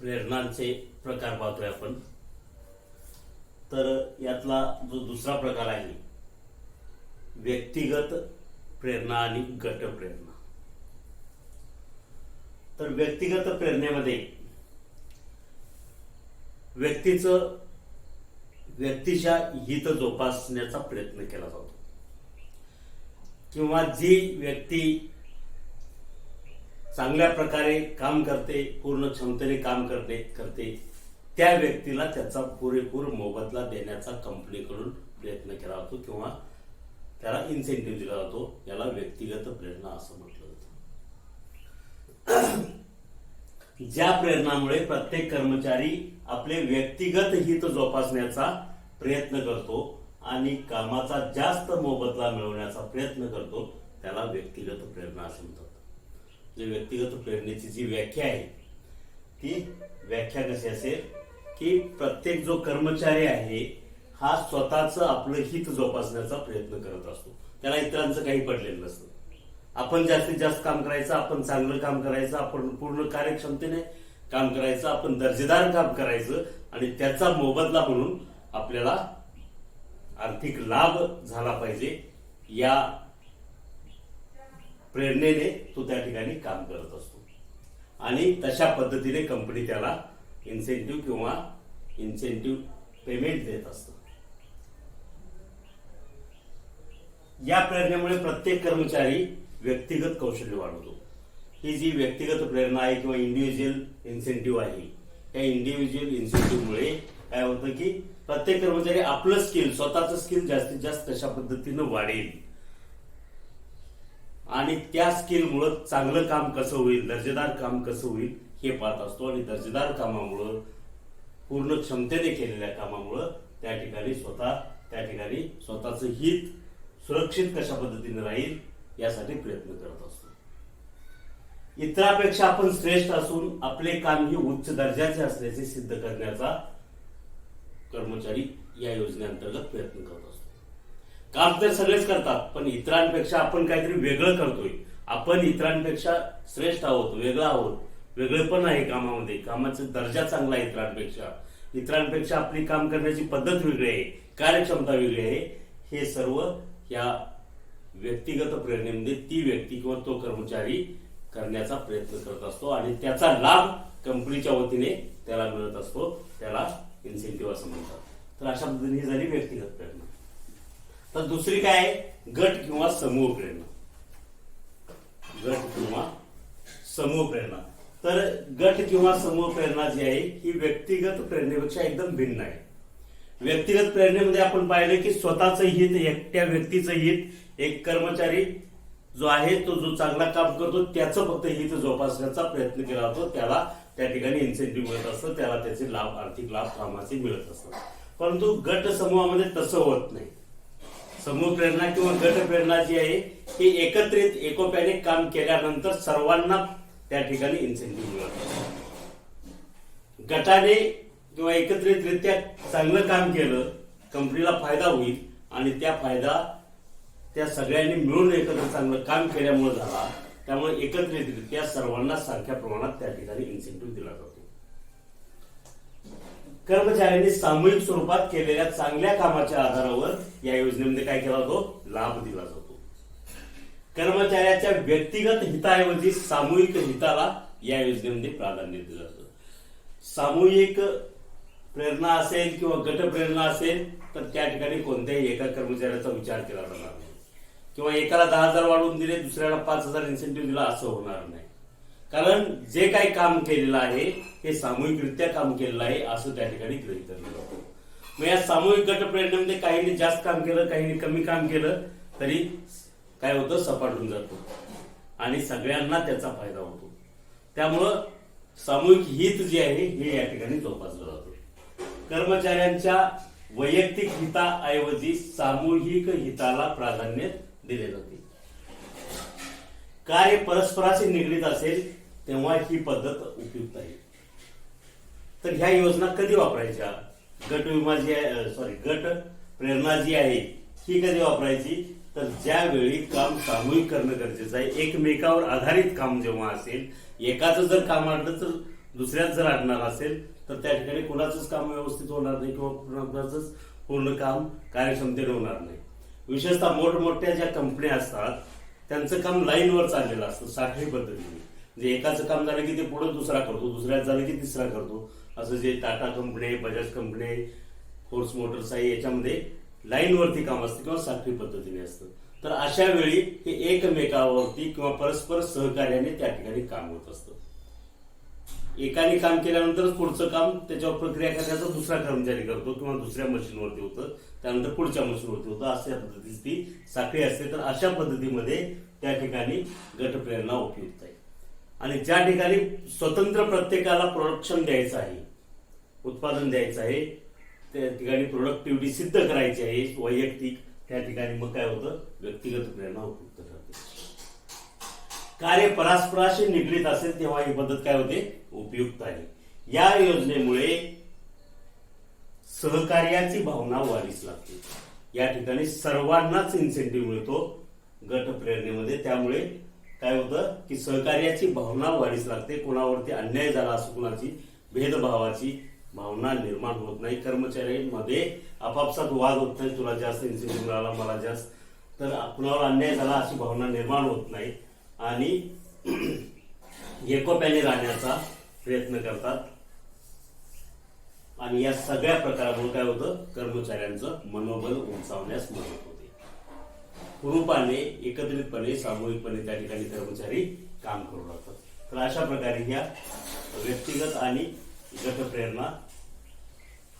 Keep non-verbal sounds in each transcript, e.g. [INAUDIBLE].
प्रेरणांचे प्रकार पाहतोय आपण. तर यातला जो दुसरा प्रकार आहे व्यक्तिगत प्रेरणा आणि गट प्रेरणा. तर व्यक्तिगत प्रेरणेमध्ये व्यक्तीचं व्यक्तीच्या हित जोपासण्याचा प्रयत्न केला जातो. किंवा जी व्यक्ती चांगल्या प्रकारे काम करते पूर्ण क्षमतेने काम करते करते. त्या व्यक्तीला त्याचा पुरेपूर मोबदला देण्याचा कंपनीकडून प्रयत्न केला जातो किंवा त्याला इन्सेंटिव्ह दिला जातो याला व्यक्तिगत प्रेरणा असं म्हटलं जातं. [CLEARS THROAT] ज्या प्रेरणामुळे प्रत्येक कर्मचारी आपले व्यक्तिगत हित जोपासण्याचा प्रयत्न करतो आणि कामाचा जास्त मोबदला मिळवण्याचा प्रयत्न करतो त्याला व्यक्तिगत प्रेरणा असं म्हणतात. जे व्यक्तिगत प्रेरणेची जी व्याख्या आहे ती व्याख्या कशी असेल? की प्रत्येक जो कर्मचारी आहे हा स्वतःच आपलं हित जोपासण्याचा प्रयत्न करत असतो. त्याला इतरांचं काही पडलेलं नसतं. आपण जास्तीत जास्त काम करायचं आपण चांगलं काम करायचं आपण पूर्ण कार्यक्षमतेने काम करायचं आपण दर्जेदार काम करायचं आणि त्याचा मोबदला म्हणून आपल्याला आर्थिक लाभ झाला पाहिजे या प्रेरणेने तो त्या ठिकाणी काम करत असतो. आणि तशा पद्धतीने कंपनी त्याला इन्सेंटिव्ह किंवा इन्सेंटिव्ह पेमेंट देत असतं. या प्रेरणेमुळे प्रत्येक कर्मचारी व्यक्तिगत कौशल्य वाढवतो. ही जी व्यक्तिगत प्रेरणा आहे किंवा इंडिव्हिज्युअल इन्सेंटिव्ह आहे या इंडिव्हिज्युअल इन्सेंटिव्हमुळे काय होतं की प्रत्येक कर्मचारी आपलं स्किल स्वतःचं स्किल जास्तीत जास्त कशा पद्धतीनं वाढेल. आणि त्या स्किलमुळं चांगलं काम कसं होईल दर्जेदार काम कसं होईल हे पाहत असतो. आणि दर्जेदार कामामुळं पूर्ण क्षमतेने केलेल्या कामामुळं त्या ठिकाणी स्वतः त्या ठिकाणी स्वतःचं हित सुरक्षित कशा पद्धतीने राहील यासाठी प्रयत्न करत असतो. इतरांपेक्षा आपण श्रेष्ठ असून आपले काम हे उच्च दर्जाचे असल्याचे सिद्ध करण्याचा कर्मचारी या योजनेअंतर्गत प्रयत्न करतो काम तर सगळेच करतात पण इतरांपेक्षा आपण काहीतरी वेगळं करतोय. आपण इतरांपेक्षा श्रेष्ठ आहोत वेगळं आहोत. वेगळे पण आहे कामामध्ये. कामाचा दर्जा चांगला आहे इतरांपेक्षा. इतरांपेक्षा आपली काम करण्याची पद्धत वेगळी आहे कार्यक्षमता वेगळी आहे. हे सर्व या व्यक्तिगत प्रेरणेमध्ये ती व्यक्ती किंवा तो कर्मचारी करण्याचा प्रयत्न करत असतो आणि त्याचा लाभ कंपनीच्या वतीने त्याला मिळत असतो. त्याला इन्सेंटिव्ह असं म्हणतात. तर अशा पद्धतीने ही झाली व्यक्तिगत प्रेरणा. तर दुसरी काय? आहे गट किंवा समूह प्रेरणा. गट किंवा समूह प्रेरणा. तर गट किंवा समूह प्रेरणा जी आहे ही व्यक्तिगत प्रेरणेपेक्षा एकदम भिन्न आहे. व्यक्तिगत प्रेरणेमध्ये आपण पाहिलं की स्वतःचं हित एकट्या व्यक्तीचं हित एक कर्मचारी जो आहे तो जो चांगला काम करतो त्याचं फक्त हित जोपासण्याचा प्रयत्न केला जातो त्याला त्या ठिकाणी इन्सेंटिव्ह मिळत असतं. त्याला त्याचे लाभ आर्थिक लाभ कामाचे मिळत असतात. परंतु गट समूहामध्ये तसं होत नाही. समूह प्रेरणा किंवा गट प्रेरणा जी आहे ही एकत्रित एकोप्याने काम केल्यानंतर सर्वांना त्या ठिकाणी इन्सेंटिव्ह मिळत. गटाने किंवा एकत्रितरित्या चांगलं काम केलं कंपनीला फायदा होईल आणि त्या फायदा त्या सगळ्यांनी मिळून एकत्र चांगलं काम केल्यामुळे झाला त्यामुळे एकत्रितरित्या सर्वांना सारख्या प्रमाणात त्या ठिकाणी इन्सेंटिव्ह दिला जातो. कर्मचाऱ्यांनी सामूहिक स्वरूपात केलेल्या चांगल्या कामाच्या आधारावर या योजनेमध्ये काय केला जातो? लाभ दिला जातो. कर्मचाऱ्याच्या व्यक्तिगत हिताऐवजी सामूहिक हिताला या योजनेमध्ये प्राधान्य दिलं जातं. सामूहिक प्रेरणा असेल किंवा गट प्रेरणा असेल तर त्या ठिकाणी कोणत्याही एका कर्मचाऱ्याचा विचार केला जाणार नाही. किंवा एकाला दहा हजार वाढवून दिले दुसऱ्याला पाच हजार इन्सेंटिव्ह दिला असं होणार नाही. कारण जे काही काम केलेलं आहे हे सामूहिकरित्या काम केलेलं आहे असं त्या ठिकाणी गृहीत धरलं जातं. मग या सामूहिक गटप्रेरणेमध्ये काहींनी जास्त काम केलं काहींनी कमी काम केलं तरी काय होतं? सपाटून जातो. आणि सगळ्यांना त्याचा फायदा होतो. त्यामुळं सामूहिक हित जे आहे हे या ठिकाणी जोपासलं जातं. कर्मचाऱ्यांच्या वैयक्तिक हिताऐवजी सामूहिक हिताला प्राधान्य दिले जाते. कार्य परस्पराशी निगडीत असेल तेव्हा ही पद्धत उपयुक्त आहे. तर ह्या योजना कधी वापरायच्या? गट विमा जी आहे सॉरी गट प्रेरणा जी आहे ही कधी वापरायची? तर ज्यावेळी काम सामूहिक करणं गरजेचं आहे एकमेकावर आधारित काम जेव्हा असेल एकाचं जर काम आणलं तर दुसऱ्याच जर अडणार असेल तर त्या ठिकाणी कुणाचंच काम व्यवस्थित होणार नाही किंवा पूर्ण काम कार्यक्षमतेने होणार नाही. विशेषतः मोठमोठ्या ज्या कंपन्या असतात त्यांचं काम लाईनवर चाललेलं असतं साखळी पद्धतीने म्हणजे एकाचं काम झालं की ते पुढे दुसरा करतो दुसऱ्याच झालं की तिसरा करतो. असं जे Tata company Bajaj company Force Motors आहे याच्यामध्ये लाईनवरती काम असतं किंवा साखळी पद्धतीने असतं. तर अशा वेळी हे एकमेकावरती किंवा परस्पर सहकार्याने त्या ठिकाणी काम होत असतं. एकाने काम केल्यानंतरच पुढचं काम त्याच्यावर प्रक्रिया करण्याचा दुसरा कर्मचारी करतो किंवा दुसऱ्या मशीनवरती होतं. त्यानंतर पुढच्या मशीनवरती होतं. अशा पद्धतीची ती साखळी असते. तर अशा पद्धतीमध्ये त्या ठिकाणी गटप्रेरणा उपयुक्त आहे. आणि ज्या ठिकाणी स्वतंत्र प्रत्येकाला प्रोडक्शन द्यायचं आहे उत्पादन द्यायचं आहे त्या ठिकाणी प्रोडक्टिव्हिटी सिद्ध करायची आहे वैयक्तिक त्या ठिकाणी मग काय होतं? व्यक्तिगत प्रेरणा उपयुक्त. कार्य परस्पराशी निगडीत असेल तेव्हा ही पद्धत काय होते? उपयुक्त आहे. या योजनेमुळे सहकार्याची भावना वाढीस लागते. या ठिकाणी सर्वांनाच इन्सेंटिव्ह मिळतो गट प्रेरणेमध्ये. त्यामुळे काय होतं की सहकार्याची भावना वाढीस लागते. कोणावरती अन्याय झाला असं कुणाची? भेदभावाची भावना निर्माण होत नाही. कर्मचाऱ्यांमध्ये आपापसात वाद होत नाही. तुला जास्त इन्सेंटिव्ह मिळाला मला जास्त. तर कुणावर अन्याय झाला अशी भावना निर्माण होत नाही. आणि [CLEARS THROAT] एकोप्याने राहण्याचा प्रयत्न करतात. आणि या सगळ्या प्रकारामुळे काय होतं? कर्मचाऱ्यांचं मनोबल उंचावण्यास मदत होते. कुरुपाने एकत्रितपणे सामूहिकपणे त्या ठिकाणी कर्मचारी काम करू लागतात. तर अशा प्रकारे ह्या व्यक्तिगत आणि गटप्रेरणा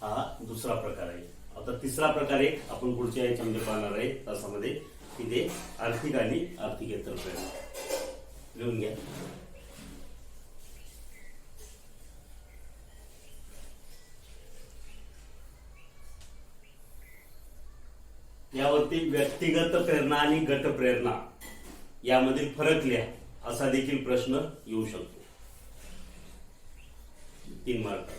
हा दुसरा प्रकार आहे. आता तिसरा प्रकार एक आपण पुढच्या याच्यामध्ये पाहणार आहे. तासामध्ये की ते आर्थिक आणि आर्थिकेतर प्रेरणा. लिहून घ्या यावरती व्यक्तिगत प्रेरणा आणि गट प्रेरणा यामधील फरक लिहा असा देखील प्रश्न येऊ शकतो. तीन मार्क.